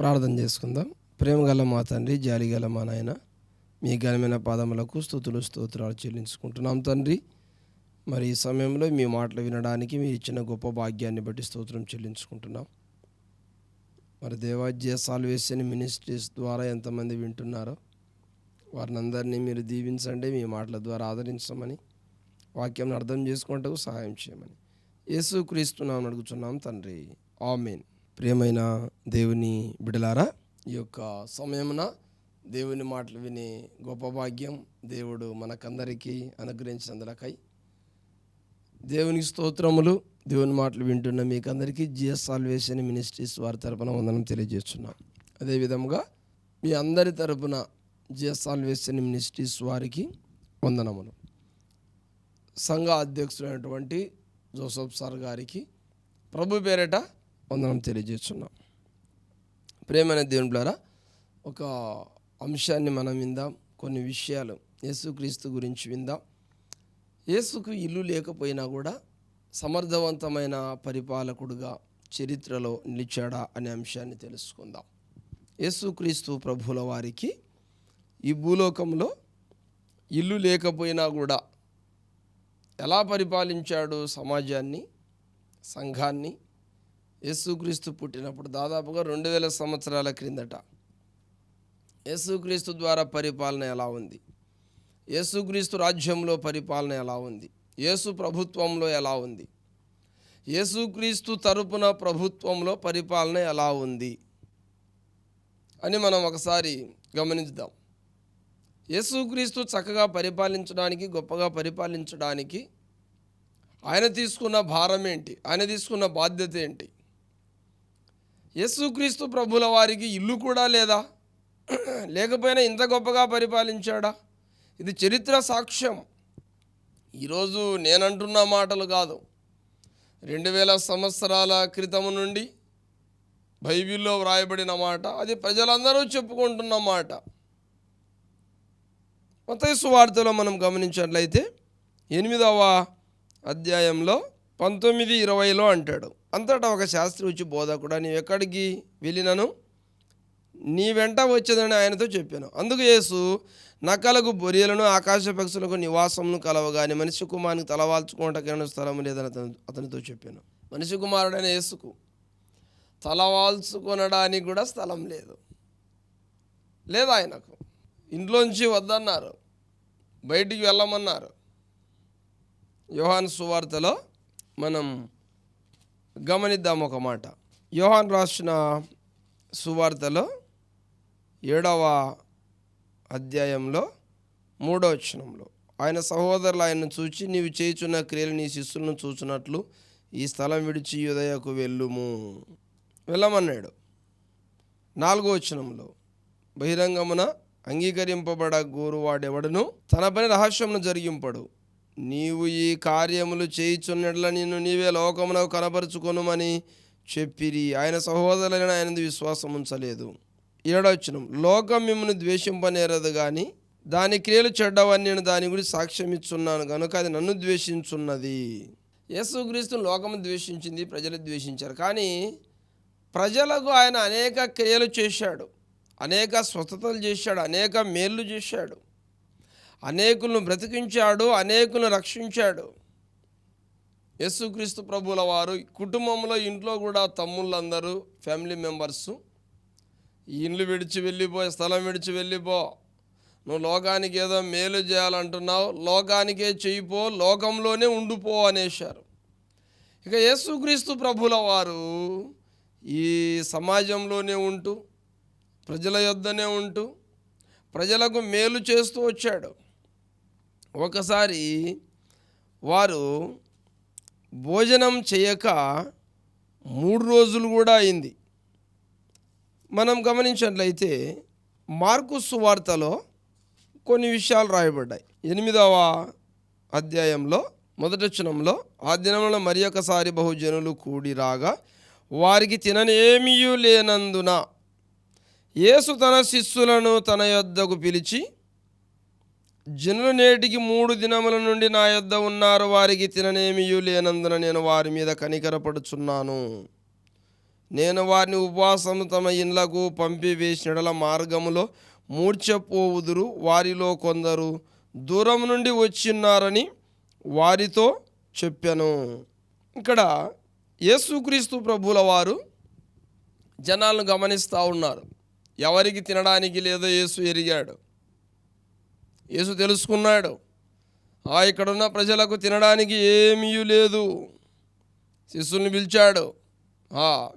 ప్రార్థన చేసుకుందాం. ప్రేమగల మా తండ్రి జాలిగల మా నాయన మీ ఘనమైన పాదములకు స్థుతులు స్తోత్రాలు చెల్లించుకుంటున్నాం తండ్రి. మరి ఈ సమయంలో మీ మాటలు వినడానికి మీరు ఇచ్చిన గొప్ప భాగ్యాన్ని బట్టి స్తోత్రం చెల్లించుకుంటున్నాం. మరి దేవాజ్య సాల్వేషన్ మినిస్ట్రీస్ ద్వారా ఎంతమంది వింటున్నారో వారిని అందరినీ మీరు దీవించండి మీ మాటల ద్వారా ఆదరించమని వాక్యం అర్థం చేసుకుంటూ సహాయం చేయమని. యేసు క్రీస్తున్నాం అడుగుతున్నాం తండ్రి. ఆమెన్. ప్రియమైన దేవుని బిడలారా ఈ యొక్క సమయమున దేవుని మాటలు వినే గొప్ప భాగ్యం దేవుడు మనకందరికీ అనుగ్రహించినందులకై దేవునికి స్తోత్రములు దేవుని మాటలు వింటున్న మీకు అందరికీ జిఎస్ సాల్వేషన్ మినిస్ట్రీస్ వారి తరపున వందనం తెలియజేస్తున్నాం. అదేవిధముగా మీ అందరి తరపున జిఎస్ సాల్వేషన్ మినిస్ట్రీస్ వారికి వందనములు. సంఘ అధ్యక్షుడైనటువంటి జోసఫ్ సార్ గారికి ప్రభు పేరిట వందనం తెలియజేస్తున్నాం. ప్రేమైన దేవుని ద్వారా ఒక అంశాన్ని మనం విందాం కొన్ని విషయాలు యేసుక్రీస్తు గురించి విందాం. యేసుకు ఇల్లు లేకపోయినా కూడా సమర్థవంతమైన పరిపాలకుడుగా చరిత్రలో నిలిచాడా అనే అంశాన్ని తెలుసుకుందాం. యేసుక్రీస్తు ప్రభుల వారికి ఈ భూలోకంలో ఇల్లు లేకపోయినా కూడా ఎలా పరిపాలించాడు సమాజాన్ని సంఘాన్ని యేసుక్రీస్తు పుట్టినప్పుడు దాదాపుగా రెండు వేల సంవత్సరాల క్రిందట యేసుక్రీస్తు ద్వారా పరిపాలన ఎలా ఉంది? యేసుక్రీస్తు రాజ్యంలో పరిపాలన ఎలా ఉంది? యేసు ప్రభుత్వంలో ఎలా ఉంది? యేసుక్రీస్తు తరపున ప్రభుత్వంలో పరిపాలన ఎలా ఉంది? అని మనం ఒకసారి గమనిద్దాం. యేసుక్రీస్తు చక్కగా పరిపాలించడానికి గొప్పగా పరిపాలించడానికి ఆయన తీసుకున్న భారం ఏంటి? ఆయన తీసుకున్న బాధ్యత ఏంటి? యేసుక్రీస్తు ప్రభుల వారికి ఇల్లు కూడా లేదా? లేకపోయినా ఇంత గొప్పగా పరిపాలించాడా? ఇది చరిత్ర సాక్ష్యం. ఈరోజు నేనంటున్న మాటలు కాదు. రెండు వేల సంవత్సరాల క్రితం నుండి బైబిల్లో వ్రాయబడిన మాట అది ప్రజలందరూ చెప్పుకుంటున్న మాట. మతయసు వార్తలో మనం గమనించినట్లయితే ఎనిమిదవ అధ్యాయంలో పంతొమ్మిది ఇరవైలో అంటాడు అంతటా ఒక శాస్త్రి వచ్చి బోధకుడు నీవు ఎక్కడికి వెళ్ళినను? నీ వెంట వచ్చేదని ఆయనతో చెప్పాను. అందుకు యేసు నకలకు బొరియలను ఆకాశ పక్షులకు నివాసమును కలవగాని మనిషి కుమారునికి తలవాల్చుకోవటకైనా స్థలం లేదని అతను అతనితో చెప్పాను. మనిషి కుమారుడైన యేసుకు తలవాల్చుకొనడానికి కూడా స్థలం లేదు. లేదు ఆయనకు. ఇంట్లోంచి వద్దన్నారు. బయటికి వెళ్ళమన్నారు. యోహాన్ సువార్తలో మనం గమనిద్దాం ఒక మాట. యోహాన్ రాసిన సువార్తలో ఏడవ అధ్యాయంలో మూడవ వచనంలో ఆయన సహోదరులు ఆయన్ను చూచి నీవు చేయుచున్న క్రియలు నీ శిష్యులను చూచున్నట్లు ఈ స్థలం విడిచి యుదయకు వెళ్ళుము. వెళ్ళమన్నాడు. నాలుగో వచనంలో బహిరంగమున అంగీకరింపబడ గోరువాడెవడను తన పని రహస్యమును జరిగింపడు. నీవు ఈ కార్యములు చేయుచున్నట్ల నిన్ను నీవే లోకమునకు కనపరుచుకొనుమని చెప్పిరి. ఆయన సహోదరులైన ఆయన విశ్వాసం ఉంచలేదు. ఏడవచనం లోకం మిమ్మల్ని ద్వేషింపనేరదు కానీ దాని క్రియలు చెడ్డవని నేను దాని గురించి సాక్ష్యం ఇచ్చున్నాను కనుక అది నన్ను ద్వేషించున్నది. యేసుక్రీస్తుని లోకము ద్వేషించింది ప్రజలు ద్వేషించారు. కానీ ప్రజలకు ఆయన అనేక క్రియలు చేశాడు అనేక స్వస్థతలు చేశాడు అనేక మేళ్ళు చేశాడు. అనేకులను బ్రతికించాడు అనేకులను రక్షించాడు. యేసుక్రీస్తు ప్రభుల వారు కుటుంబంలో ఇంట్లో కూడా తమ్ముళ్ళందరూ ఫ్యామిలీ మెంబర్సు ఇండ్లు విడిచి వెళ్ళిపో స్థలం విడిచి వెళ్ళిపో. నువ్వు లోకానికి ఏదో మేలు చేయాలంటున్నావు లోకానికే చెయ్యిపో లోకంలోనే ఉండిపో అనేశారు. ఇక యేసుక్రీస్తు ప్రభుల వారు ఈ సమాజంలోనే ఉంటూ ప్రజల యొద్దనే ఉంటూ ప్రజలకు మేలు చేస్తూ వచ్చాడు. ఒకసారి వారు భోజనం చేయక మూడు రోజులు కూడా అయింది. మనం గమనించినట్లయితే మార్కు సువార్తలో కొన్ని విషయాలు రాయబడ్డాయి. ఎనిమిదవ అధ్యాయంలో మొదటచనంలో ఆ దినంలో మరి ఒకసారి బహుజనులు కూడి రాగా వారికి తిననేమియూ లేనందున యేసు తన శిష్యులను తన యొద్దకు పిలిచి జనులు నేటికి మూడు దినముల నుండి నా యొద్ద ఉన్నారు వారికి తిననేమియూ లేనందున నేను వారి మీద కనికరపడుచున్నాను. నేను వారిని ఉపవాసం తమ ఇండ్లకు పంపివేసినడల మార్గములో మూర్చపోవుదురు వారిలో కొందరు దూరం నుండి వచ్చిన్నారని వారితో చెప్పాను. ఇక్కడ యేసుక్రీస్తు ప్రభుల వారు జనాలను గమనిస్తూ ఉన్నారు. ఎవరికి తినడానికి లేదో యేసు ఎరిగాడు. యేసు తెలుసుకున్నాడు. ఆ ఇక్కడున్న ప్రజలకు తినడానికి ఏమీ లేదు. శిష్యుని పిలిచాడు.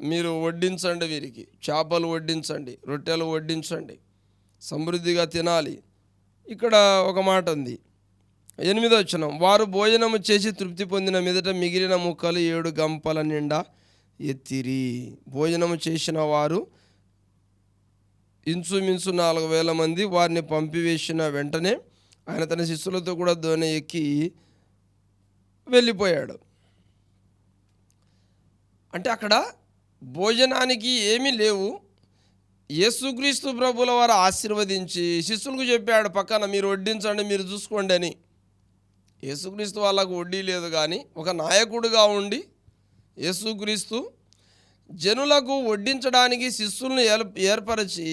మీరు వడ్డించండి వీరికి. చేపలు వడ్డించండి రొట్టెలు వడ్డించండి. సమృద్ధిగా తినాలి. ఇక్కడ ఒక మాట ఉంది. ఎనిమిదో వచ్చిన వారు భోజనము చేసి తృప్తి పొందిన మీదట మిగిలిన ముక్కలు ఏడు గంపల నిండా ఎత్తిరి. భోజనము చేసిన వారు ఇంచుమించు నాలుగు వేల మంది వారిని పంపివేసిన వెంటనే ఆయన తన శిష్యులతో కూడా దోణి ఎక్కి వెళ్ళిపోయాడు. అంటే అక్కడ భోజనానికి ఏమీ లేవు. యేసుక్రీస్తు ప్రభుల వారు ఆశీర్వదించి శిష్యులకు చెప్పాడు పక్కన మీరు వడ్డించండి మీరు చూసుకోండి అని. యేసుక్రీస్తు వాళ్ళకు వడ్డీ లేదు కానీ ఒక నాయకుడుగా ఉండి యేసుక్రీస్తు జనులకు వడ్డించడానికి శిష్యుల్ని ఏర్పరిచి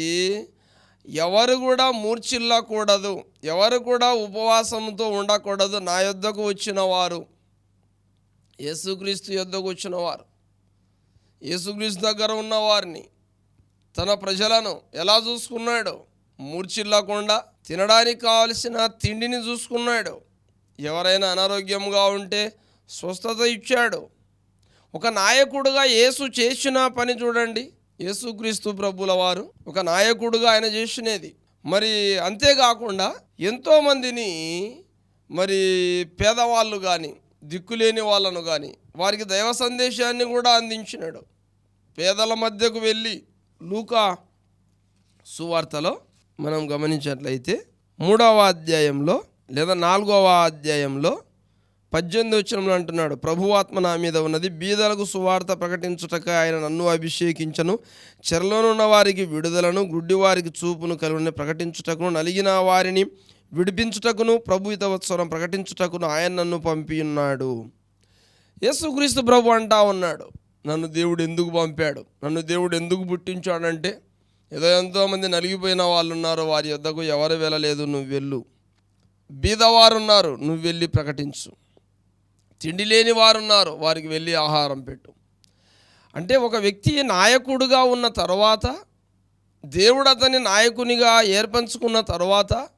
ఎవరు కూడా మూర్చిల్లకూడదు ఎవరు కూడా ఉపవాసంతో ఉండకూడదు నా యొద్దకు వచ్చిన వారు. యేసుక్రీస్తు యొద్దకు వచ్చిన వారు. యేసుక్రీస్తు దగ్గర ఉన్న వారిని తన ప్రజలను ఎలా చూసుకున్నాడు? మూర్చిల్లకుండా తినడానికి కావలసిన తిండిని చూసుకున్నాడు. ఎవరైనా అనారోగ్యంగా ఉంటే స్వస్థత ఇచ్చాడు. ఒక నాయకుడుగా యేసు చేసిన పని చూడండి. యేసుక్రీస్తు ప్రభుల వారు ఒక నాయకుడుగా ఆయన చేసినది. మరి అంతేకాకుండా ఎంతోమందిని మరి పేదవాళ్ళు కానీ దిక్కులేని వాళ్ళను కానీ వారికి దైవ సందేశాన్ని కూడా అందించినాడు. పేదల మధ్యకు వెళ్ళి లూకా సువార్తలో మనం గమనించినట్లయితే మూడవ అధ్యాయంలో లేదా నాలుగవ అధ్యాయంలో పద్దెనిమిది వచ్చినంలో అంటున్నాడు ప్రభువాత్మ నా మీద ఉన్నది బీదలకు సువార్త ప్రకటించుటక ఆయన నన్ను అభిషేకించను. చెరలోనున్న వారికి విడుదలను గుడ్డివారికి చూపును కలుగుని ప్రకటించుటకును నలిగిన వారిని విడిపించుటకును ప్రభు హితవత్సరం ప్రకటించుటకును ఆయన నన్ను పంపి ఉన్నాడు యేసుక్రీస్తు ప్రభు అంటా ఉన్నాడు నన్ను దేవుడు ఎందుకు పంపాడు? నన్ను దేవుడు ఎందుకు పుట్టించాడంటే ఏదో ఎంతోమంది నలిగిపోయిన వాళ్ళు ఉన్నారు వారి యొద్దకు ఎవరు వెళ్ళలేదు నువ్వు వెళ్ళు. బీదవారున్నారు నువ్వు వెళ్ళి ప్రకటించు. తిండి లేని వారు ఉన్నారు వారికి వెళ్ళి ఆహారం పెట్టు. అంటే ఒక వ్యక్తి నాయకుడుగా ఉన్న తర్వాత దేవుడు అతని నాయకునిగా ఏర్పరచుకున్న తర్వాత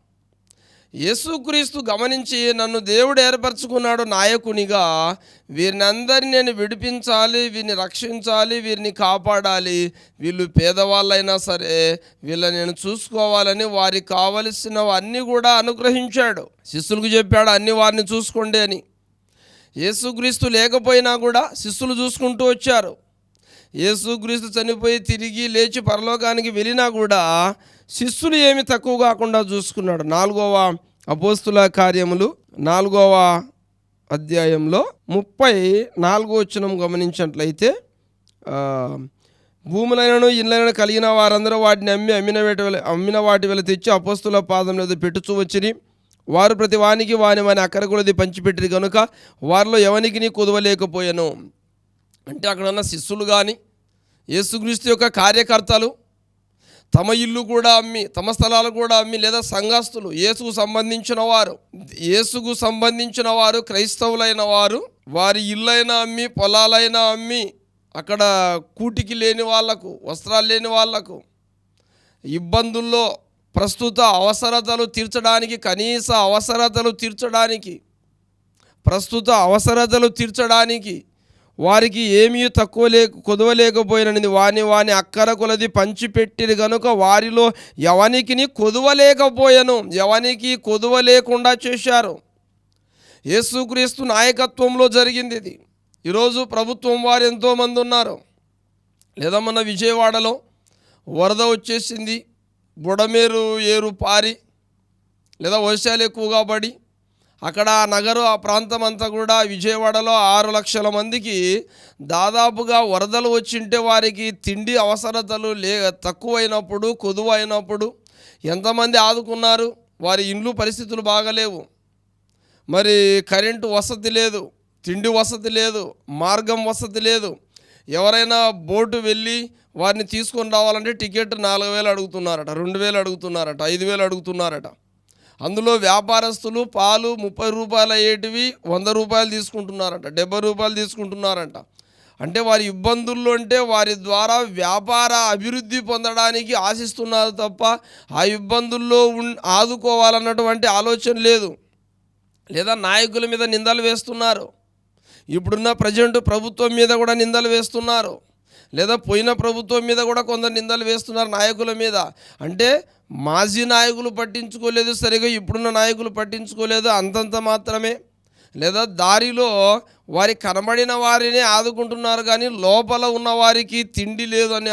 యేసుక్రీస్తు గమనించి నన్ను దేవుడు ఏర్పరచుకున్నాడు నాయకునిగా వీరిని అందరినీ నేను విడిపించాలి వీరిని రక్షించాలి వీరిని కాపాడాలి వీళ్ళు పేదవాళ్ళైనా సరే వీళ్ళని నేను చూసుకోవాలని వారికి కావలసిన అన్నీ కూడా అనుగ్రహించాడు. శిష్యులకు చెప్పాడు అన్ని వారిని చూసుకోండి అని. యేసుక్రీస్తు లేకపోయినా కూడా శిష్యులు చూసుకుంటూ వచ్చారు. యేసుక్రీస్తు చనిపోయి తిరిగి లేచి పరలోకానికి వెళ్ళినా కూడా శిష్యులు ఏమి తక్కువ కాకుండా చూసుకున్నాడు. నాలుగవ అపోస్తుల కార్యములు నాలుగవ అధ్యాయంలో ముప్పై నాలుగో వచనం గమనించినట్లయితే భూములైనను ఇళ్ళైనను కలిగిన వారందరూ వాటిని అమ్మి అమ్మిన వేట అమ్మిన వాటి వేళ తెచ్చి అపోస్తుల పాదం మీద పెట్టుచూ వచ్చిరి. వారు ప్రతి వానికి వాని వాని అక్కర కొలది పంచిపెట్టిరు కనుక వారిలో ఎవనికి నీ కుదవలేకపోయాను అంటే అక్కడ ఉన్న శిష్యులు కానీ యేసుక్రీస్తు యొక్క కార్యకర్తలు తమ ఇల్లు కూడా అమ్మి తమ స్థలాలు కూడా అమ్మి లేదా సంఘస్థులు యేసుకు సంబంధించిన వారు యేసుకు సంబంధించిన వారు క్రైస్తవులైన వారు వారి ఇల్లైనా అమ్మి పొలాలైనా అమ్మి అక్కడ కూటికి లేని వాళ్ళకు వస్త్రాలు లేని వాళ్ళకు ఇబ్బందుల్లో ప్రస్తుత అవసరతలు తీర్చడానికి కనీస అవసరతలు తీర్చడానికి ప్రస్తుత అవసరతలు తీర్చడానికి వారికి ఏమీ తక్కువ లే కొదవలేకపోయినది వాని వాని అక్కర కొలది పంచిపెట్టిరు గనుక వారిలో ఎవనికిని కొదవలేకపోయాను ఎవనికి కొదువ లేకుండా చేశారు. యేసుక్రీస్తు నాయకత్వంలో జరిగింది ఇది ఈరోజు ప్రభుత్వం వారు ఎంతోమంది ఉన్నారు. లేదా మన విజయవాడలో వరద వచ్చేసింది. బుడమేరు ఏరు పారి లేదా వర్షాలు ఎక్కువగా పడి అక్కడ ఆ నగరు ఆ ప్రాంతం అంతా కూడా విజయవాడలో ఆరు లక్షల మందికి దాదాపుగా వరదలు వచ్చింటే వారికి తిండి అవసరతలు లే తక్కువైనప్పుడు కొదువు అయినప్పుడు ఎంతమంది ఆదుకున్నారు? వారి ఇండ్లు పరిస్థితులు బాగలేవు. మరి కరెంటు వసతి లేదు తిండి వసతి లేదు మార్గం వసతి లేదు. ఎవరైనా బోటు వెళ్ళి వారిని తీసుకొని రావాలంటే టికెట్ నాలుగు వేలు అడుగుతున్నారట రెండు వేలు అడుగుతున్నారట ఐదు వేలు అడుగుతున్నారట. అందులో వ్యాపారస్తులు పాలు ముప్పై రూపాయలు అయ్యేటివి వంద రూపాయలు తీసుకుంటున్నారట డెబ్బై రూపాయలు తీసుకుంటున్నారంట. అంటే వారి ఇబ్బందుల్లో అంటే వారి ద్వారా వ్యాపార అభివృద్ధి పొందడానికి ఆశిస్తున్నారు తప్ప ఆ ఇబ్బందుల్లో ఉన్ ఆదుకోవాలన్నటువంటి ఆలోచన లేదు. లేదా నాయకుల మీద నిందలు వేస్తున్నారు. ఇప్పుడున్న ప్రజెంట్ ప్రభుత్వం మీద కూడా నిందలు వేస్తున్నారు. లేదా పోయిన ప్రభుత్వం మీద కూడా కొందరు నిందలు వేస్తున్నారు నాయకుల మీద. అంటే మాజీ నాయకులు పట్టించుకోలేదు సరిగా ఇప్పుడున్న నాయకులు పట్టించుకోలేదు అంతంత మాత్రమే. లేదా దారిలో వారి కనబడిన వారిని ఆదుకుంటున్నారు కానీ లోపల ఉన్న వారికి తిండి లేదు అని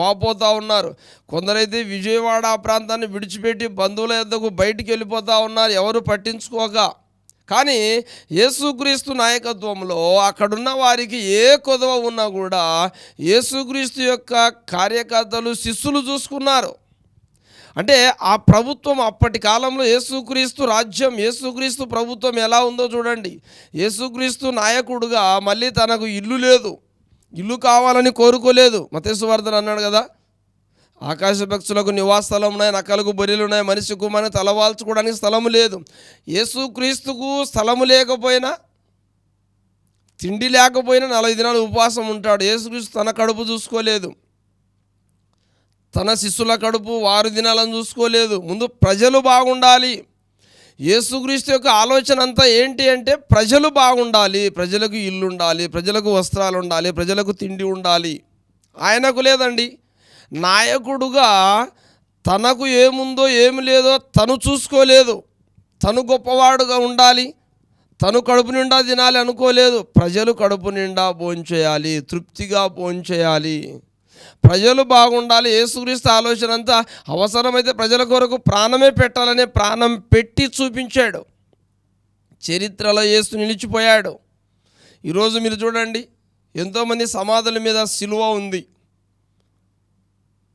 వాపోతూ ఉన్నారు. కొందరైతే విజయవాడ ఆ ప్రాంతాన్ని విడిచిపెట్టి బంధువుల యొద్దకు బయటికి వెళ్ళిపోతూ ఉన్నారు ఎవరు పట్టించుకోక. కానీ యేసుక్రీస్తు నాయకత్వంలో అక్కడున్న వారికి ఏ కొదవ ఉన్నా కూడా యేసుక్రీస్తు యొక్క కార్యకర్తలు శిష్యులు చూసుకున్నారు. అంటే ఆ ప్రభుత్వం అప్పటి కాలంలో యేసుక్రీస్తు రాజ్యం యేసుక్రీస్తు ప్రభుత్వం ఎలా ఉందో చూడండి. యేసుక్రీస్తు నాయకుడుగా మళ్ళీ తనకు ఇల్లు లేదు. ఇల్లు కావాలని కోరుకోలేదు. మతేశ్వర్ధన్ అన్నాడు కదా. ఆకాశ పక్షులకు నివాస స్థలం ఉన్నాయి నక్కలకు బొర్రెలు ఉన్నాయి మనిషి కుమారి తలవాల్చుకోవడానికి స్థలము లేదు. యేసుక్రీస్తుకు స్థలము లేకపోయినా తిండి లేకపోయినా నలభై దినాలు ఉపవాసం ఉంటాడు. యేసుక్రీస్తు తన కడుపు చూసుకోలేదు. తన శిష్యుల కడుపు వారు దినాలను చూసుకోలేదు. ముందు ప్రజలు బాగుండాలి. యేసుక్రీస్తు యొక్క ఆలోచన అంతా ఏంటి అంటే ప్రజలు బాగుండాలి. ప్రజలకు ఇల్లు ఉండాలి ప్రజలకు వస్త్రాలు ఉండాలి ప్రజలకు తిండి ఉండాలి. ఆయనకు లేదండి. నాయకుడుగా తనకు ఏముందో ఏమి లేదో తను చూసుకోలేదు. తను గొప్పవాడుగా ఉండాలి. తను కడుపు నిండా తినాలి అనుకోలేదు. ప్రజలు కడుపు నిండా భోంచేయాలి. తృప్తిగా భోంచేయాలి. ప్రజలు బాగుండాలి. యేసుక్రీస్తు ఆలోచన అంతా అవసరమైతే ప్రజల కొరకు ప్రాణమే పెట్టాలనే ప్రాణం పెట్టి చూపించాడు. చరిత్రలో యేసు నిలిచిపోయాడు. ఈరోజు మీరు చూడండి ఎంతోమంది సమాధుల మీద సిలువ ఉంది.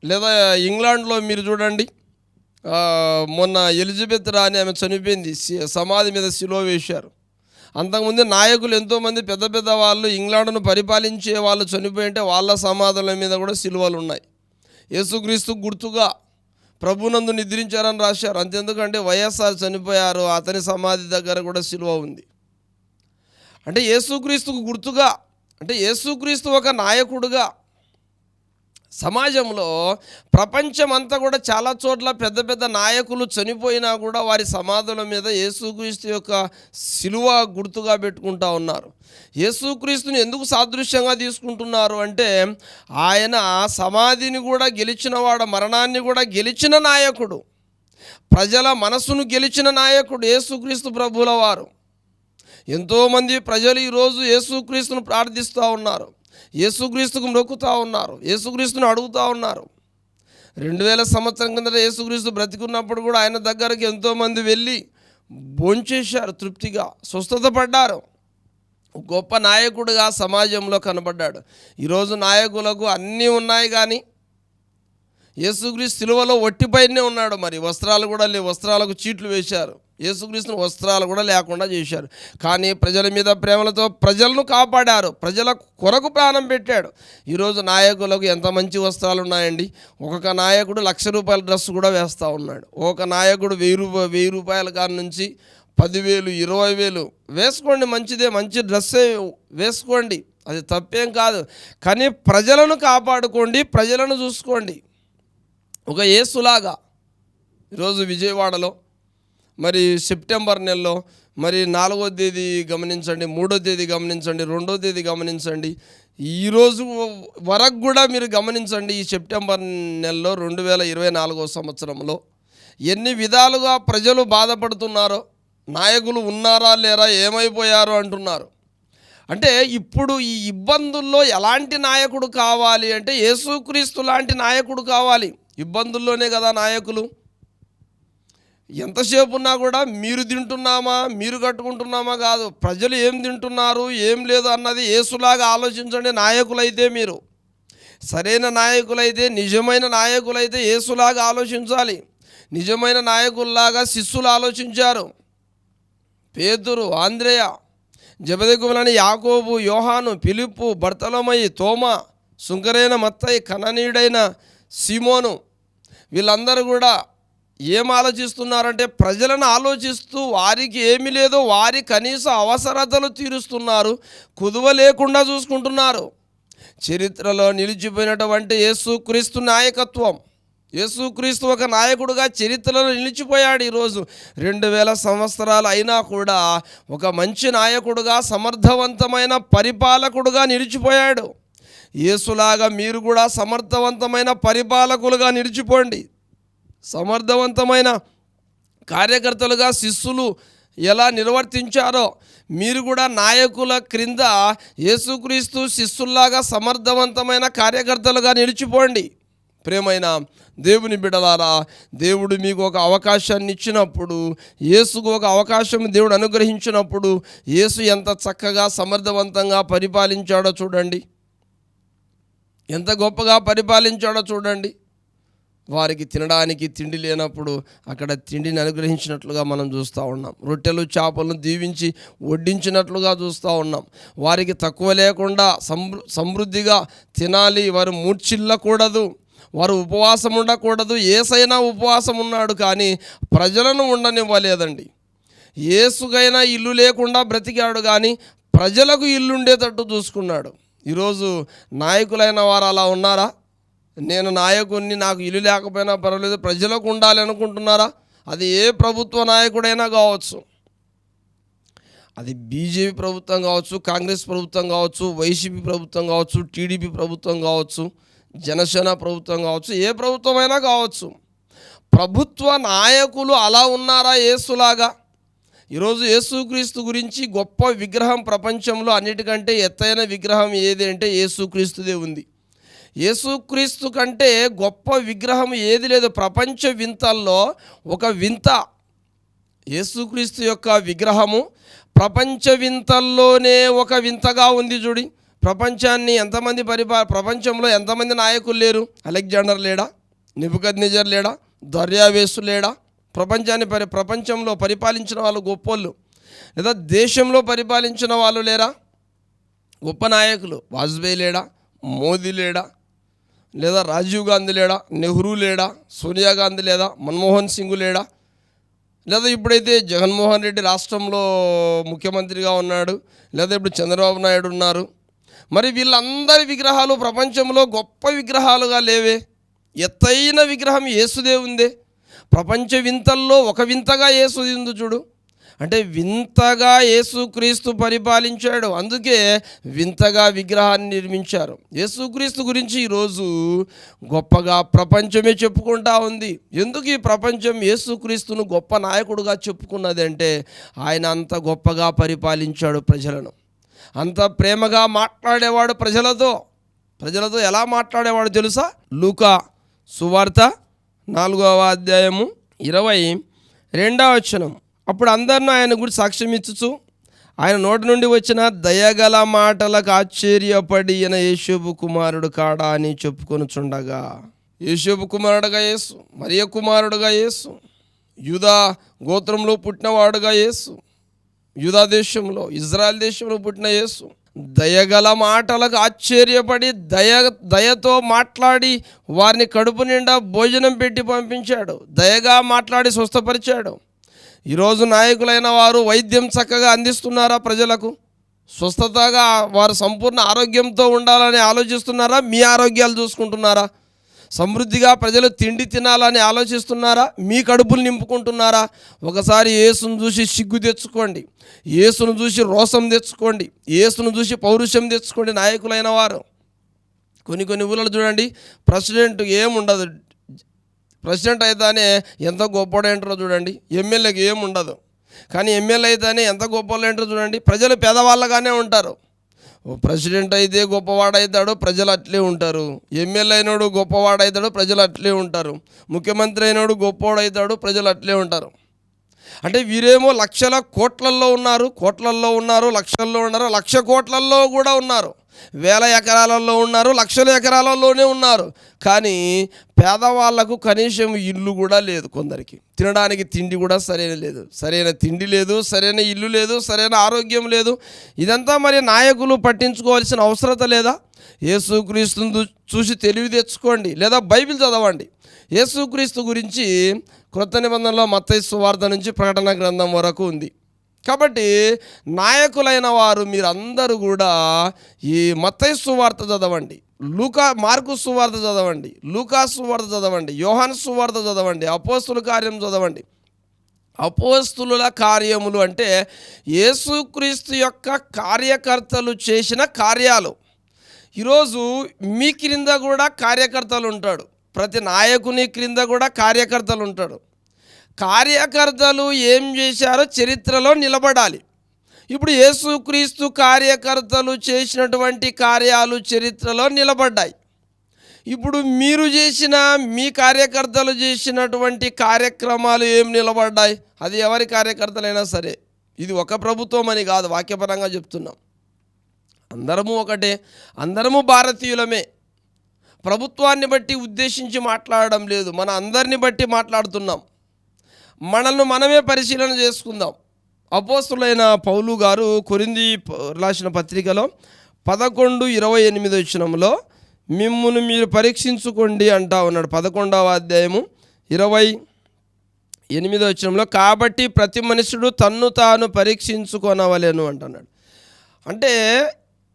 లేదా ఇంగ్లాండ్లో మీరు చూడండి మొన్న ఎలిజబెత్ రాణి ఆమె చనిపోయింది. సి- సమాధి మీద సిలువ వేశారు. అంతకుముందు నాయకులు ఎంతోమంది పెద్ద పెద్ద వాళ్ళు ఇంగ్లాండ్ను పరిపాలించే వాళ్ళు చనిపోయింటే వాళ్ళ సమాధుల మీద కూడా సిలువలు ఉన్నాయి. యేసుక్రీస్తు గుర్తుగా ప్రభునందు నిద్రించారని రాశారు. అంతెందుకంటే వైఎస్ఆర్ చనిపోయారు అతని సమాధి దగ్గర కూడా సిలువ ఉంది. అంటే యేసుక్రీస్తుకు గుర్తుగా అంటే యేసుక్రీస్తు ఒక నాయకుడుగా సమాజంలో ప్రపంచం అంతా కూడా చాలా చోట్ల పెద్ద పెద్ద నాయకులు చనిపోయినా కూడా వారి సమాధుల మీద యేసుక్రీస్తు యొక్క సిలువ గుర్తుగా పెట్టుకుంటా ఉన్నారు. యేసుక్రీస్తుని ఎందుకు సాదృశ్యంగా తీసుకుంటున్నారు అంటే ఆయన సమాధిని కూడా గెలిచినవాడు మరణాన్ని కూడా గెలిచిన నాయకుడు. ప్రజల మనసును గెలిచిన నాయకుడు యేసుక్రీస్తు ప్రభుల వారు. ఎంతోమంది ప్రజలు ఈరోజు యేసుక్రీస్తును ప్రార్థిస్తూ ఉన్నారు. యేసుక్రీస్తుకు మొక్కుతూ ఉన్నారు. యేసుక్రీస్తుని అడుగుతూ ఉన్నారు. రెండు వేల సంవత్సరం కిందట యేసుక్రీస్తు బ్రతికున్నప్పుడు కూడా ఆయన దగ్గరికి ఎంతోమంది వెళ్ళి భోంచేశారు తృప్తిగా స్వస్థత పడ్డారు. గొప్ప నాయకుడుగా సమాజంలో కనబడ్డాడు. ఈరోజు నాయకులకు అన్నీ ఉన్నాయి కానీ యేసుక్రీస్తు సిలువలో ఒట్టిపైనే ఉన్నాడు మరి. వస్త్రాలు కూడా లేవు. వస్త్రాలకు చీట్లు వేశారు. యేసుక్రీస్తుని వస్త్రాలు కూడా లేకుండా చేశారు. కానీ ప్రజల మీద ప్రేమలతో ప్రజలను కాపాడారు. ప్రజల కొరకు ప్రాణం పెట్టాడు. ఈరోజు నాయకులకు ఎంత మంచి వస్త్రాలు ఉన్నాయండి. ఒక్కొక్క నాయకుడు లక్ష రూపాయల డ్రెస్ కూడా వేస్తూ ఉన్నాడు. ఒక నాయకుడు వెయ్యి రూపాయ వెయ్యి రూపాయల కాడ నుంచి పదివేలు ఇరవై వేలు వేసుకోండి మంచిదే మంచి డ్రెస్సే వేసుకోండి. అది తప్పేం కాదు. కానీ ప్రజలను కాపాడుకోండి ప్రజలను చూసుకోండి. ఒక ఏసులాగా ఈరోజు విజయవాడలో మరి సెప్టెంబర్ నెలలో మరి నాలుగో తేదీ గమనించండి మూడో తేదీ గమనించండి రెండో తేదీ గమనించండి. ఈరోజు వరకు కూడా మీరు గమనించండి ఈ సెప్టెంబర్ నెలలో రెండు వేల ఇరవై నాలుగో సంవత్సరంలో ఎన్ని విధాలుగా ప్రజలు బాధపడుతున్నారో నాయకులు ఉన్నారా లేరా ఏమైపోయారు అంటున్నారు. అంటే ఇప్పుడు ఈ ఇబ్బందుల్లో ఎలాంటి నాయకుడు కావాలి అంటే యేసుక్రీస్తు లాంటి నాయకుడు కావాలి. ఇబ్బందుల్లోనే కదా నాయకులు. ఎంతసేపు ఉన్నా కూడా మీరు తింటున్నామా మీరు కట్టుకుంటున్నామా కాదు ప్రజలు ఏం తింటున్నారు ఏం లేదు అన్నది ఏసులాగా ఆలోచించండి నాయకులైతే మీరు. సరైన నాయకులైతే నిజమైన నాయకులైతే ఏసులాగా ఆలోచించాలి. నిజమైన నాయకుల్లాగా శిష్యులు ఆలోచించారు. పేతురు ఆంధ్రేయ జబది యాకోబు యోహాను పిలుపు భర్తలమయ్యి తోమ సుంకరైన మత్తయి కననీయుడైన సిమోను వీళ్ళందరూ కూడా ఏం ఆలోచిస్తున్నారంటే ప్రజలను ఆలోచిస్తూ వారికి ఏమీ లేదో వారి కనీస అవసరతలు తీరుస్తున్నారు కుదువ లేకుండా చూసుకుంటున్నారు. చరిత్రలో నిలిచిపోయినటువంటి యేసుక్రీస్తు నాయకత్వం. యేసుక్రీస్తు ఒక నాయకుడుగా చరిత్రలో నిలిచిపోయాడు ఈరోజు. రెండు వేల సంవత్సరాలు అయినా కూడా ఒక మంచి నాయకుడుగా సమర్థవంతమైన పరిపాలకుడుగా నిలిచిపోయాడు. యేసులాగా మీరు కూడా సమర్థవంతమైన పరిపాలకులుగా నిలిచిపోండి. సమర్థవంతమైన కార్యకర్తలుగా శిష్యులు ఎలా నిర్వర్తించారో మీరు కూడా నాయకుల క్రింద యేసుక్రీస్తు శిష్యుల్లాగా సమర్థవంతమైన కార్యకర్తలుగా నిలిచిపోండి. ప్రేమైన దేవుని బిడలారా దేవుడు మీకు ఒక అవకాశాన్ని ఇచ్చినప్పుడు యేసుకు ఒక అవకాశం దేవుడు అనుగ్రహించినప్పుడు యేసు ఎంత చక్కగా సమర్థవంతంగా పరిపాలించాడో చూడండి. ఎంత గొప్పగా పరిపాలించాడో చూడండి. వారికి తినడానికి తిండి లేనప్పుడు అక్కడ తిండిని అనుగ్రహించినట్లుగా మనం చూస్తూ ఉన్నాం. రొట్టెలు చేపలను దీవించి వడ్డించినట్లుగా చూస్తూ ఉన్నాం. వారికి తక్కువ లేకుండా సమృ సమృద్ధిగా తినాలి. వారు మూర్చిల్లకూడదు వారు ఉపవాసం ఉండకూడదు. ఏసైనా ఉపవాసం ఉన్నాడు కానీ ప్రజలను ఉండనివ్వలేదండి. ఏసుకైనా ఇల్లు లేకుండా బ్రతికాడు కానీ ప్రజలకు ఇల్లు ఉండేటట్టు చూసుకున్నాడు. ఈరోజు నాయకులైన వారు అలా ఉన్నారా? నేను నాయకుడిని నాకు ఇల్లు లేకపోయినా పర్వాలేదు ప్రజలకు ఉండాలి అనుకుంటున్నారా? అది ఏ ప్రభుత్వ నాయకుడైనా కావచ్చు. అది బీజేపీ ప్రభుత్వం కావచ్చు కాంగ్రెస్ ప్రభుత్వం కావచ్చు వైసీపీ ప్రభుత్వం కావచ్చు టీడీపీ ప్రభుత్వం కావచ్చు జనసేన ప్రభుత్వం కావచ్చు ఏ ప్రభుత్వమైనా కావచ్చు. ప్రభుత్వ నాయకులు అలా ఉన్నారా ఏసులాగా? ఈరోజు యేసుక్రీస్తు గురించి గొప్ప విగ్రహం ప్రపంచంలో అన్నిటికంటే ఎత్తైన విగ్రహం ఏది అంటే యేసుక్రీస్తుదే ఉంది. యేసుక్రీస్తు కంటే గొప్ప విగ్రహం ఏది లేదు. ప్రపంచ వింతల్లో ఒక వింత యేసుక్రీస్తు యొక్క విగ్రహము ప్రపంచ వింతల్లోనే ఒక వింతగా ఉంది చూడి. ప్రపంచాన్ని ఎంతమంది పరిపా ప్రపంచంలో ఎంతమంది నాయకులు లేరు? అలెగ్జాండర్ లేడా? నిపుకద్ నిజర్ లేడా? దర్యావేసు లేడా? ప్రపంచాన్ని పరి ప్రపంచంలో పరిపాలించిన వాళ్ళు గొప్పోళ్ళు. లేదా దేశంలో పరిపాలించిన వాళ్ళు లేరా? గొప్ప నాయకులు. వాజ్పేయి లేడా? మోదీ లేడా? లేదా రాజీవ్ గాంధీ లేడా నెహ్రూ లేడా సోనియా గాంధీ లేదా మన్మోహన్ సింగ్ లేడా? లేదా ఇప్పుడైతే జగన్మోహన్ రెడ్డి రాష్ట్రంలో ముఖ్యమంత్రిగా ఉన్నాడు లేదా ఇప్పుడు చంద్రబాబు నాయుడు ఉన్నారు. మరి వీళ్ళందరి విగ్రహాలు ప్రపంచంలో గొప్ప విగ్రహాలుగా లేవే. ఎత్తైన విగ్రహం ఏసుదే ఉందే. ప్రపంచ వింతల్లో ఒక వింతగా ఏసుది ఉంది చూడు. అంటే వింతగా యేసుక్రీస్తు పరిపాలించాడు. అందుకే వింతగా విగ్రహాన్ని నిర్మించారు. యేసుక్రీస్తు గురించి ఈరోజు గొప్పగా ప్రపంచమే చెప్పుకుంటా ఉంది. ఎందుకు ఈ ప్రపంచం యేసుక్రీస్తును గొప్ప నాయకుడుగా చెప్పుకున్నది అంటే ఆయన అంత గొప్పగా పరిపాలించాడు ప్రజలను. అంత ప్రేమగా మాట్లాడేవాడు ప్రజలతో. ప్రజలతో ఎలా మాట్లాడేవాడు తెలుసా? లూకా సువార్త నాలుగవ అధ్యాయము ఇరవై రెండవ వచనం. అప్పుడు అందరిని ఆయన గురించి సాక్ష్యం ఇచ్చుచు ఆయన నోటి నుండి వచ్చిన దయగల మాటలకు ఆశ్చర్యపడి ఈయన యేషోబు కుమారుడు కాడా అని చెప్పుకొనుచుండగా యేషోబు కుమారుడుగా యేసు మరియ కుమారుడుగా యేసు యూదా గోత్రంలో పుట్టినవాడుగా యేసు యూదా దేశంలో ఇజ్రాయెల్ దేశంలో పుట్టిన యేసు దయగల మాటలకు ఆశ్చర్యపడి దయ దయతో మాట్లాడి వారిని కడుపు నిండా భోజనం పెట్టి పంపించాడు దయగా మాట్లాడి స్వస్థపరిచాడు. ఈరోజు నాయకులైన వారు వైద్యం చక్కగా అందిస్తున్నారా ప్రజలకు? స్వస్థతగా వారు సంపూర్ణ ఆరోగ్యంతో ఉండాలని ఆలోచిస్తున్నారా? మీ ఆరోగ్యాలు చూసుకుంటున్నారా? సమృద్ధిగా ప్రజలు తిండి తినాలని ఆలోచిస్తున్నారా? మీ కడుపులు నింపుకుంటున్నారా? ఒకసారి యేసును చూసి సిగ్గు తెచ్చుకోండి. యేసును చూసి రోసం తెచ్చుకోండి. యేసును చూసి పౌరుషం తెచ్చుకోండి నాయకులైన వారు. కొన్ని కొన్ని ఊళ్ళలో చూడండి ప్రెసిడెంట్ ఏముండదు. ప్రెసిడెంట్ అయితేనే ఎంత గొప్పడేంటారో చూడండి. ఎమ్మెల్యేకి ఏముండదు కానీ ఎమ్మెల్యే అయితేనే ఎంత గొప్పలు చూడండి. ప్రజలు పేదవాళ్ళగానే ఉంటారు. ప్రెసిడెంట్ అయితే గొప్పవాడవుతాడు ప్రజలు అట్లే ఉంటారు. ఎమ్మెల్యే అయినోడు గొప్పవాడవుతాడు ప్రజలు అట్లే ఉంటారు. ముఖ్యమంత్రి అయినోడు గొప్పవాడవుతాడు ప్రజలు అట్లే ఉంటారు. అంటే వీరేమో లక్షల కోట్లల్లో ఉన్నారు కోట్లల్లో ఉన్నారు లక్షల్లో ఉన్నారు లక్ష కోట్లల్లో కూడా ఉన్నారు. వేల ఎకరాలలో ఉన్నారు లక్షల ఎకరాలలోనే ఉన్నారు. కానీ పేదవాళ్ళకు కనీసం ఇల్లు కూడా లేదు కొందరికి. తినడానికి తిండి కూడా సరైన లేదు. సరైన తిండి లేదు సరైన ఇల్లు లేదు సరైన ఆరోగ్యం లేదు. ఇదంతా మరి నాయకులు పట్టించుకోవాల్సిన అవసరత లేదా? ఏసుక్రీస్తుని చూసి తెలివి తెచ్చుకోండి లేదా బైబిల్ చదవండి. యేసుక్రీస్తు గురించి క్రొత్త నిబంధనలో మత్తయి వార్త నుంచి ప్రకటన గ్రంథం వరకు ఉంది. కాబట్టి నాయకులైన వారు మీరందరూ కూడా ఈ మత్తయి సువార్త చదవండి. లూకా మార్కు సువార్త చదవండి. లూకా సువార్త చదవండి. యోహాన్ సువార్త చదవండి. అపోస్తుల కార్యం చదవండి. అపోస్తుల కార్యములు అంటే యేసుక్రీస్తు యొక్క కార్యకర్తలు చేసిన కార్యాలు. ఈరోజు మీ క్రింద కూడా కార్యకర్తలు ఉంటాడు. ప్రతి నాయకుని క్రింద కూడా కార్యకర్తలు ఉంటాడు. కార్యకర్తలు ఏం చేశారో చరిత్రలో నిలబడాలి. ఇప్పుడు యేసుక్రీస్తు కార్యకర్తలు చేసినటువంటి కార్యాలు చరిత్రలో నిలబడ్డాయి. ఇప్పుడు మీరు చేసిన మీ కార్యకర్తలు చేసినటువంటి కార్యక్రమాలు ఏం నిలబడ్డాయి? అది ఎవరి కార్యకర్తలైనా సరే. ఇది ఒక ప్రభుత్వం అని కాదు వాక్యపరంగా చెప్తున్నాం. అందరము ఒకటే అందరము భారతీయులమే. ప్రభుత్వాన్ని బట్టి ఉద్దేశించి మాట్లాడడం లేదు మన అందరిని బట్టి మాట్లాడుతున్నాం. మనల్ని మనమే పరిశీలన చేసుకుందాం. అపోస్తులైన పౌలు గారు కొరింది రాసిన పత్రికలో పదకొండు ఇరవై ఎనిమిది వచ్చినంలో మిమ్మును మీరు పరీక్షించుకోండి అంటా ఉన్నాడు. పదకొండవ అధ్యాయము ఇరవై ఎనిమిదో వచ్చినంలో కాబట్టి ప్రతి మనుషుడు తన్ను తాను పరీక్షించుకొనవలేను అంటున్నాడు. అంటే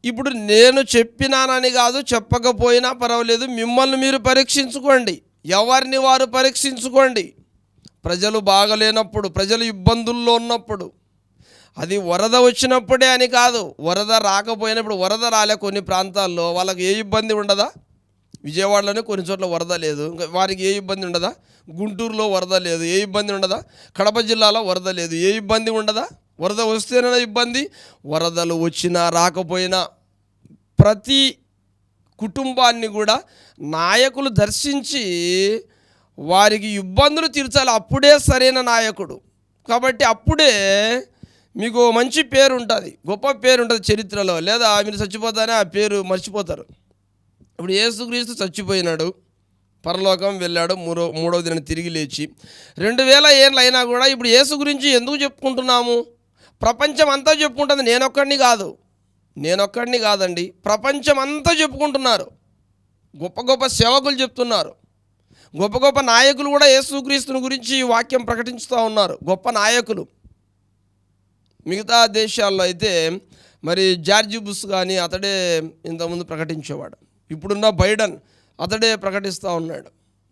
ఇప్పుడు నేను చెప్పినానని కాదు చెప్పకపోయినా పర్వాలేదు మిమ్మల్ని మీరు పరీక్షించుకోండి. ఎవరిని వారు పరీక్షించుకోండి? ప్రజలు బాగలేనప్పుడు ప్రజలు ఇబ్బందుల్లో ఉన్నప్పుడు అది వరద వచ్చినప్పుడే అని కాదు వరద రాకపోయినప్పుడు వరద రాలే కొన్ని ప్రాంతాల్లో వాళ్ళకి ఏ ఇబ్బంది ఉండదా? విజయవాడలోనే కొన్ని చోట్ల వరద లేదు ఇంకా వారికి ఏ ఇబ్బంది ఉండదా? గుంటూరులో వరద లేదు ఏ ఇబ్బంది ఉండదా? కడప జిల్లాలో వరద లేదు ఏ ఇబ్బంది ఉండదా? వరద వస్తేనే ఇబ్బంది? వరదలు వచ్చినా రాకపోయినా ప్రతి కుటుంబాన్ని కూడా నాయకులు దర్శించి వారికి ఇబ్బందులు తీర్చాలి. అప్పుడే సరైన నాయకుడు. కాబట్టి అప్పుడే మీకు మంచి పేరు ఉంటుంది. గొప్ప పేరు ఉంటుంది చరిత్రలో. లేదా మీరు చచ్చిపోతానే ఆ పేరు మర్చిపోతారు. ఇప్పుడు యేసుక్రీస్తు చచ్చిపోయినాడు. పరలోకం వెళ్ళాడు. మూడో మూడవ దిన తిరిగి లేచి. రెండు వేల ఏళ్ళు అయినా కూడా ఇప్పుడు యేసు గురించి ఎందుకు చెప్పుకుంటున్నాము? ప్రపంచం అంతా చెప్పుకుంటుంది. నేనొక్కడిని కాదు. నేనొక్కడిని కాదండి. ప్రపంచం అంతా చెప్పుకుంటున్నారు. గొప్ప గొప్ప సేవకులు చెప్తున్నారు. గొప్ప గొప్ప నాయకులు కూడా యేసుక్రీస్తుని గురించి ఈ వాక్యం ప్రకటించుతూ ఉన్నారు. గొప్ప నాయకులు. మిగతా దేశాల్లో అయితే మరి జార్జి బుష్ కానీ అతడే ఇంతకుముందు ప్రకటించేవాడు. ఇప్పుడున్న బైడెన్ అతడే ప్రకటిస్తూ ఉన్నాడు.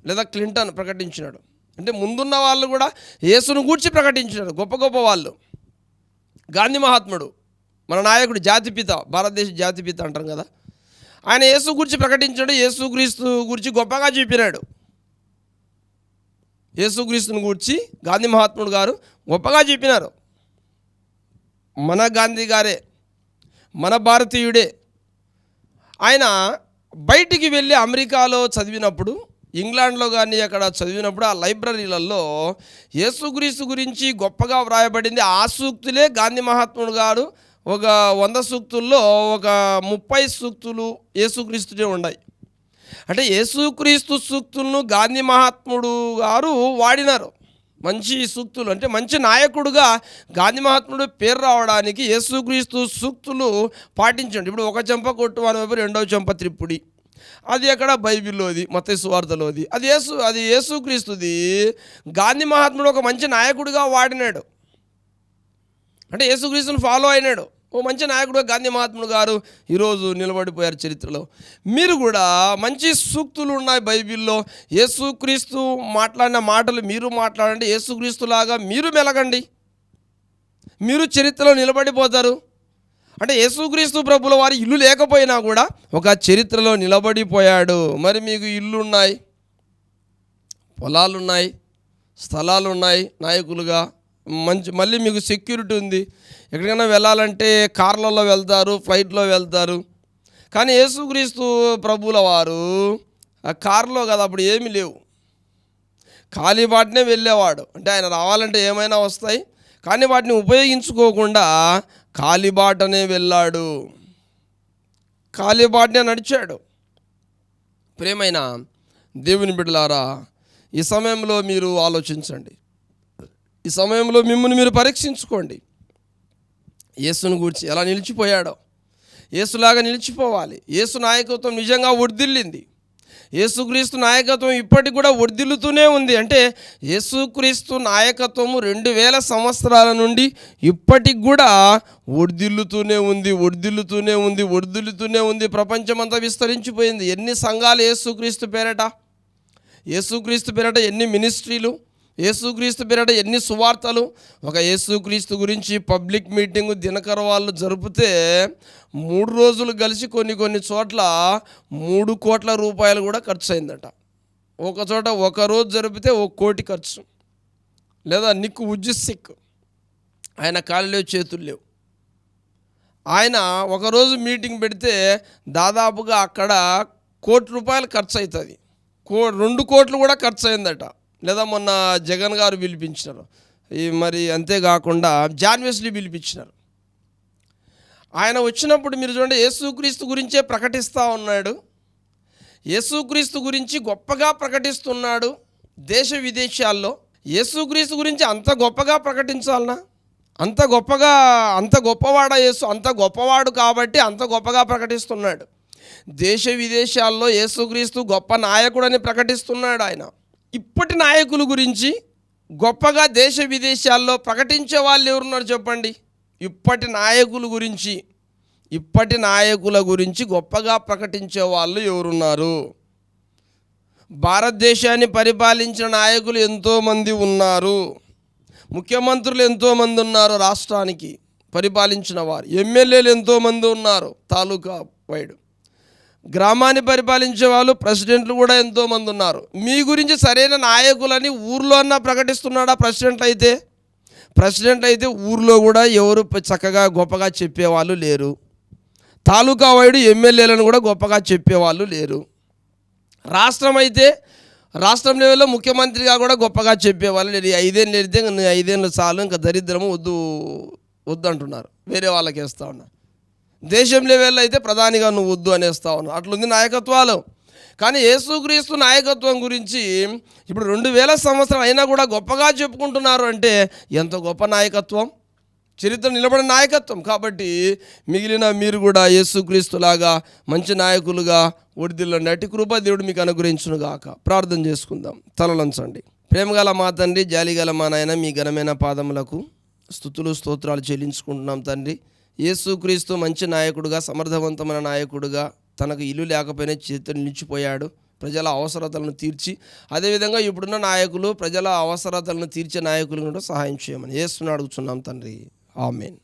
లేదా క్లింటన్ ప్రకటించినాడు. అంటే ముందున్న వాళ్ళు కూడా యేసును గూర్చి ప్రకటించినాడు గొప్ప గొప్ప వాళ్ళు. గాంధీ మహాత్ముడు మన నాయకుడు జాతిపిత భారతదేశ జాతిపిత అంటారు కదా. ఆయన యేసు గురించి ప్రకటించాడు. యేసుక్రీస్తు గురించి గొప్పగా చెప్పినాడు యేసుక్రీస్తుని గురించి గాంధీ మహాత్ముడు గారు గొప్పగా చెప్పినారు. మన గాంధీ గారే మన భారతీయుడే. ఆయన బయటికి వెళ్ళి అమెరికాలో చదివినప్పుడు ఇంగ్లాండ్లో కానీ అక్కడ చదివినప్పుడు ఆ లైబ్రరీలలో యేసుక్రీస్తు గురించి గొప్పగా వ్రాయబడింది. ఆ సూక్తులే గాంధీ మహాత్ముడు గారు ఒక వంద సూక్తుల్లో ఒక ముప్పై సూక్తులు యేసుక్రీస్తునే ఉన్నాయి. అంటే యేసుక్రీస్తు సూక్తులను గాంధీ మహాత్ముడు గారు వాడినారు. మంచి సూక్తులు అంటే మంచి నాయకుడుగా గాంధీ మహాత్ముడు పేరు రావడానికి యేసుక్రీస్తు సూక్తులు పాటించండి. ఇప్పుడు ఒక చెంప కొట్టు అని వైపు రెండవ చెంప త్రిప్పుడి అది ఎక్కడ? బైబిల్లోది మత సువార్తలోది అది యేసు అది యేసుక్రీస్తుది గాంధీ మహాత్ముడు ఒక మంచి నాయకుడిగా వాడినాడు. అంటే యేసుక్రీస్తుని ఫాలో అయినాడు. ఓ మంచి నాయకుడు గాంధీ మహాత్ముడు గారు ఈరోజు నిలబడిపోయారు చరిత్రలో. మీరు కూడా మంచి సూక్తులు ఉన్నాయి బైబిల్లో. యేసుక్రీస్తు మాట్లాడిన మాటలు మీరు మాట్లాడండి. యేసుక్రీస్తులాగా మీరు మెలగండి. మీరు చరిత్రలో నిలబడిపోతారు. అంటే యేసుక్రీస్తు ప్రభుల వారి ఇల్లు లేకపోయినా కూడా ఒక చరిత్రలో నిలబడిపోయాడు. మరి మీకు ఇల్లు ఉన్నాయి. పొలాలు ఉన్నాయి స్థలాలు ఉన్నాయి నాయకులుగా. మంచి మళ్ళీ మీకు సెక్యూరిటీ ఉంది. ఎక్కడికైనా వెళ్ళాలంటే కార్లలో వెళ్తారు ఫ్లైట్లో వెళ్తారు. కానీ యేసుక్రీస్తు ప్రభుల వారు ఆ కారులో కదా అప్పుడు ఏమీ లేవు. కాలిబాటనే వెళ్ళేవాడు. అంటే ఆయన రావాలంటే ఏమైనా వస్తాయి. కానీ వాటిని ఉపయోగించుకోకుండా కాలిబాటనే వెళ్ళాడు. కాలిబాటనే నడిచాడు. ప్రేమైన దేవుని బిడ్డలారా ఈ సమయంలో మీరు ఆలోచించండి. ఈ సమయంలో మిమ్మల్ని మీరు పరీక్షించుకోండి. యేసును గూర్చి ఎలా నిలిచిపోయాడో. యేసులాగా నిలిచిపోవాలి. యేసు నాయకత్వం నిజంగా వర్ధిల్లింది యేసుక్రీస్తు నాయకత్వం ఇప్పటికి కూడా వర్ధిల్లుతూనే ఉంది. అంటే యేసుక్రీస్తు నాయకత్వము రెండు వేల సంవత్సరాల నుండి ఇప్పటికి కూడా వర్ధిల్లుతూనే ఉంది వర్ధిల్లుతూనే ఉంది వర్ధిల్లుతూనే ఉంది. ప్రపంచమంతా విస్తరించిపోయింది. ఎన్ని సంఘాలు యేసుక్రీస్తు పేరట? యేసుక్రీస్తు పేరట ఎన్ని మినిస్ట్రీలు? యేసుక్రీస్తు పేరట ఎన్ని సువార్తలు? ఒక యేసుక్రీస్తు గురించి పబ్లిక్ మీటింగ్ దినకర వాళ్ళు జరిపితే మూడు రోజులు కలిసి కొన్ని కొన్ని చోట్ల మూడు కోట్ల రూపాయలు కూడా ఖర్చు అయిందట ఒక చోట ఒక రోజు జరిపితే ఒక కోటి ఖర్చు. లేదా నిక్కు ఉజ్జు సిక్. ఆయన కాళ్ళు లేవు చేతులు లేవు. ఆయన ఒకరోజు మీటింగ్ పెడితే దాదాపుగా అక్కడ కోటి రూపాయలు ఖర్చు అవుతుంది కో రెండు కోట్లు కూడా ఖర్చు అయిందట లేదా మొన్న జగన్ గారు పిలిపించినారు. ఈ మరి అంతేకాకుండా జాన్వెస్లీ పిలిపించినారు. ఆయన వచ్చినప్పుడు మీరు చూడండి యేసుక్రీస్తు గురించే ప్రకటిస్తూ ఉన్నాడు. యేసుక్రీస్తు గురించి గొప్పగా ప్రకటిస్తున్నాడు దేశ విదేశాల్లో. యేసుక్రీస్తు గురించి అంత గొప్పగా ప్రకటించాలనా? అంత గొప్పగా అంత గొప్పవాడ యేసు అంత గొప్పవాడు కాబట్టి అంత గొప్పగా ప్రకటిస్తున్నాడు. దేశ విదేశాల్లో యేసుక్రీస్తు గొప్ప నాయకుడని ప్రకటిస్తున్నాడు ఆయన. ఇప్పటి నాయకుల గురించి గొప్పగా దేశ విదేశాల్లో ప్రకటించే వాళ్ళు ఎవరున్నారు చెప్పండి? ఇప్పటి నాయకుల గురించి ఇప్పటి నాయకుల గురించి గొప్పగా ప్రకటించే వాళ్ళు ఎవరున్నారు? భారతదేశాన్ని పరిపాలించిన నాయకులు ఎంతోమంది ఉన్నారు? ముఖ్యమంత్రులు ఎంతోమంది ఉన్నారు రాష్ట్రానికి పరిపాలించిన వారు? ఎమ్మెల్యేలు ఎంతోమంది ఉన్నారు? తాలూకా వైడ్ గ్రామాన్ని పరిపాలించే వాళ్ళు ప్రెసిడెంట్లు కూడా ఎంతోమంది ఉన్నారు. మీ గురించి సరైన నాయకులని ఊర్లో అన్నా ప్రకటిస్తున్నాడా ప్రెసిడెంట్ అయితే? ప్రెసిడెంట్ అయితే ఊర్లో కూడా ఎవరు చక్కగా గొప్పగా చెప్పేవాళ్ళు లేరు. తాలూకా వైడు ఎమ్మెల్యేలను కూడా గొప్పగా చెప్పేవాళ్ళు లేరు. రాష్ట్రం అయితే రాష్ట్రం లెవెల్లో ముఖ్యమంత్రిగా కూడా గొప్పగా చెప్పేవాళ్ళు లేరు. ఐదేళ్ళు వెళితే ఇంక ఐదేళ్ళు చాలు ఇంకా దరిద్రము వద్దు వద్దు అంటున్నారు వేరే వాళ్ళకి వేస్తూ ఉన్నారు దేశం లెవెల్లో అయితే ప్రధానిగా నువ్వు వద్దు అనేస్తా ఉన్నావు. అట్లుంది నాయకత్వాలు. కానీ యేసుక్రీస్తు నాయకత్వం గురించి ఇప్పుడు రెండు వేల సంవత్సరం అయినా కూడా గొప్పగా చెప్పుకుంటున్నారు అంటే ఎంత గొప్ప నాయకత్వం? చరిత్ర నిలబడిన నాయకత్వం. కాబట్టి మిగిలిన మీరు కూడా యేసుక్రీస్తులాగా మంచి నాయకులుగా ఒడిదిల్లండి. అటు కృప దేవుడు మీకు అనుగ్రహించును గాక. ప్రార్థన చేసుకుందాం. తలలంచండి ప్రేమగల మా తండ్రి జాలిగల మా నాయన మీ ఘనమైన పాదములకు స్థుతులు స్తోత్రాలు చెల్లించుకుంటున్నాం తండ్రి. యేసుక్రీస్తు మంచి నాయకుడుగా సమర్థవంతమైన నాయకుడుగా తనకు ఇల్లు లేకపోయినా చేతులు నిలిచిపోయాడు. ప్రజల అవసరతలను తీర్చి అదేవిధంగా ఇప్పుడున్న నాయకులు ప్రజల అవసరతలను తీర్చే నాయకులు కూడా సహాయం చేయమని ఏస్తున్నాడు అడుగుతున్నాం తండ్రి. ఆమెన్.